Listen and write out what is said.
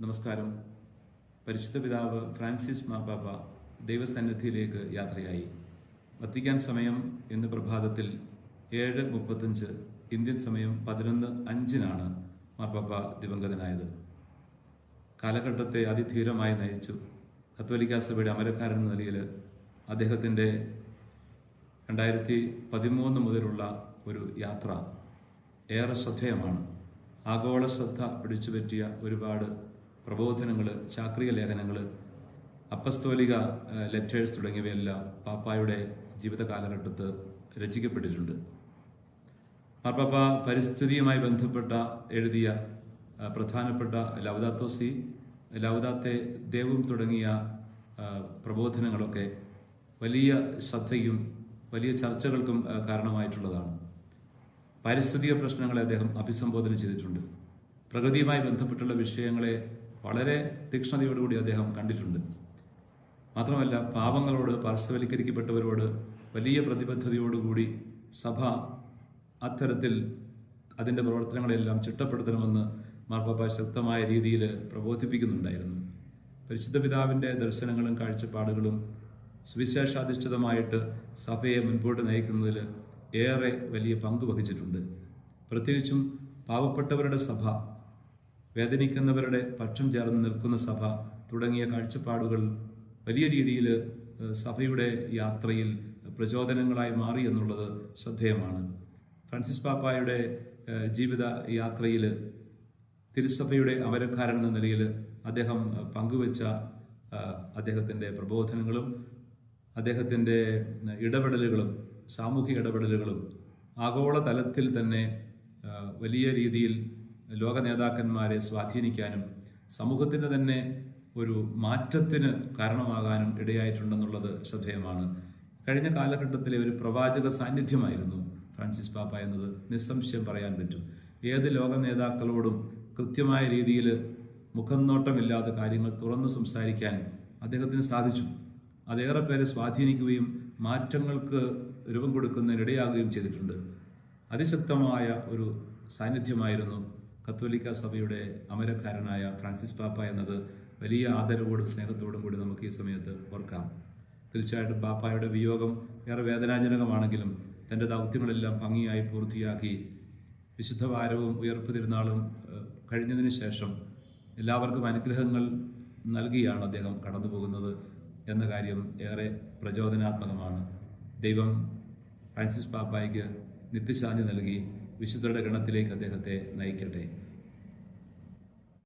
നമസ്കാരം. പരിശുദ്ധ പിതാവ് ഫ്രാൻസിസ് മാപ്പാപ്പ ദൈവസന്നിധിയിലേക്ക് യാത്രയായി. വത്തിക്കാൻ സമയം ഇന്ന് പ്രഭാതത്തിൽ ഏഴ് മുപ്പത്തഞ്ച് ഇന്ത്യൻ സമയം പതിനൊന്ന് അഞ്ചിനാണ് മാപ്പാപ്പ ദിവംഗതനായത്. കാലഘട്ടത്തെ അതിധീരമായി നയിച്ചു. കത്തോലിക്ക സഭയുടെ അമരക്കാരൻ എന്ന നിലയിൽ അദ്ദേഹത്തിന്റെ രണ്ടായിരത്തി പതിമൂന്ന് മുതലുള്ള ഒരു യാത്ര ഏറെ ശ്രദ്ധേയമാണ്. ആഗോള ശ്രദ്ധ പിടിച്ചുപറ്റിയ ഒരുപാട് പ്രബോധനങ്ങൾ ചാക്രിക ലേഖനങ്ങൾ അപ്പസ്തോലിക ലെറ്റേഴ്സ് തുടങ്ങിയവയെല്ലാം പാപ്പായുടെ ജീവിത കാലഘട്ടത്ത് രചിക്കപ്പെട്ടിട്ടുണ്ട്. മാർപ്പാപ്പ പരിസ്ഥിതിയുമായി ബന്ധപ്പെട്ട എഴുതിയ പ്രധാനപ്പെട്ട ലവദാത്തോസി ലവദാത്തെ ദേവും തുടങ്ങിയ പ്രബോധനങ്ങളൊക്കെ വലിയ ശ്രദ്ധയും വലിയ ചർച്ചകൾക്കും കാരണമായിട്ടുള്ളതാണ്. പാരിസ്ഥിതിക പ്രശ്നങ്ങളെ അദ്ദേഹം അഭിസംബോധന ചെയ്തിട്ടുണ്ട്. പ്രകൃതിയുമായി ബന്ധപ്പെട്ടുള്ള വിഷയങ്ങളെ വളരെ തീക്ഷ്ണതയോടുകൂടി അദ്ദേഹം കണ്ടിട്ടുണ്ട്. മാത്രമല്ല പാപങ്ങളോട് പാർശ്വവൽക്കരിക്കപ്പെട്ടവരോട് വലിയ പ്രതിബദ്ധതയോടുകൂടി സഭ അത്തരത്തിൽ അതിന്റെ പ്രവർത്തനങ്ങളെല്ലാം ചിട്ടപ്പെടുത്തണമെന്ന് മാർപ്പാപ്പ ശക്തമായ രീതിയിൽ പ്രബോധിപ്പിക്കുന്നുണ്ടായിരുന്നു. പരിശുദ്ധ പിതാവിന്റെ ദർശനങ്ങളും കാഴ്ചപ്പാടുകളും സുവിശേഷാധിഷ്ഠിതമായിട്ട് സഭയെ മുൻപോട്ട് നയിക്കുന്നതിൽ ഏറെ വലിയ പങ്ക് വഹിച്ചിട്ടുണ്ട്. പ്രത്യേകിച്ചും പാവപ്പെട്ടവരുടെ സഭ വേദനിക്കുന്നവരുടെ പക്ഷം ചേർന്ന് നിൽക്കുന്ന സഭ തുടങ്ങിയ കാഴ്ചപ്പാടുകൾ വലിയ രീതിയിൽ സഭയുടെ യാത്രയിൽ പ്രചോദനങ്ങളായി മാറി എന്നുള്ളത് ശ്രദ്ധേയമാണ്. ഫ്രാൻസിസ് പാപ്പായുടെ ജീവിത യാത്രയിൽ തിരുസഭയുടെ അമരക്കാരൻ എന്ന നിലയിൽ അദ്ദേഹം പങ്കുവച്ച അദ്ദേഹത്തിന്റെ പ്രബോധനങ്ങളും അദ്ദേഹത്തിന്റെ ഇടപെടലുകളും സാമൂഹിക ഇടപെടലുകളും ആഗോള തലത്തിൽ തന്നെ വലിയ രീതിയിൽ ലോക നേതാക്കന്മാരെ സ്വാധീനിക്കാനും സമൂഹത്തിന് തന്നെ ഒരു മാറ്റത്തിന് കാരണമാകാനും ഇടയായിട്ടുണ്ടെന്നുള്ളത് ശ്രദ്ധേയമാണ്. കഴിഞ്ഞ കാലഘട്ടത്തിലെ ഒരു പ്രവാചക സാന്നിധ്യമായിരുന്നു ഫ്രാൻസിസ് പാപ്പ എന്നത്. നിസ്സംശയം പറയാൻ പറ്റും. ഏത് ലോക നേതാക്കളോടും കൃത്യമായ രീതിയിൽ മുഖം നോട്ടമില്ലാതെ കാര്യങ്ങൾ തുറന്നു സംസാരിക്കാൻ അദ്ദേഹത്തിന് സാധിച്ചു. അതേറെ പേരെ സ്വാധീനിക്കുകയും മാറ്റങ്ങൾക്ക് രൂപം കൊടുക്കുന്നതിനിടയാകുകയും ചെയ്തിട്ടുണ്ട്. അതിശക്തമായ ഒരു സാന്നിധ്യമായിരുന്നു കത്തോലിക്ക സഭയുടെ അമരക്കാരനായ ഫ്രാൻസിസ് പാപ്പ എന്നത് വലിയ ആദരവോടും സ്നേഹത്തോടും കൂടി നമുക്ക് ഈ സമയത്ത് ഓർക്കാം. തീർച്ചയായിട്ടും പാപ്പായുടെ വിയോഗം ഏറെ വേദനാജനകമാണെങ്കിലും തന്റെ ദൗത്യങ്ങളെല്ലാം ഭംഗിയായി പൂർത്തിയാക്കി വിശുദ്ധ വാരവും ഉയർപ്പ് തിരുനാളും കഴിഞ്ഞതിന് ശേഷം എല്ലാവർക്കും അനുഗ്രഹങ്ങൾ നൽകിയാണ് അദ്ദേഹം കടന്നു പോകുന്നത് എന്ന കാര്യം ഏറെ പ്രചോദനാത്മകമാണ്. ദൈവം ഫ്രാൻസിസ് പാപ്പായ്ക്ക് നിത്യശാന്തി നൽകി. വിശുദ്ധരുടെ ഗണത്തിലേക്ക് അദ്ദേഹത്തെ നയിക്കട്ടെ.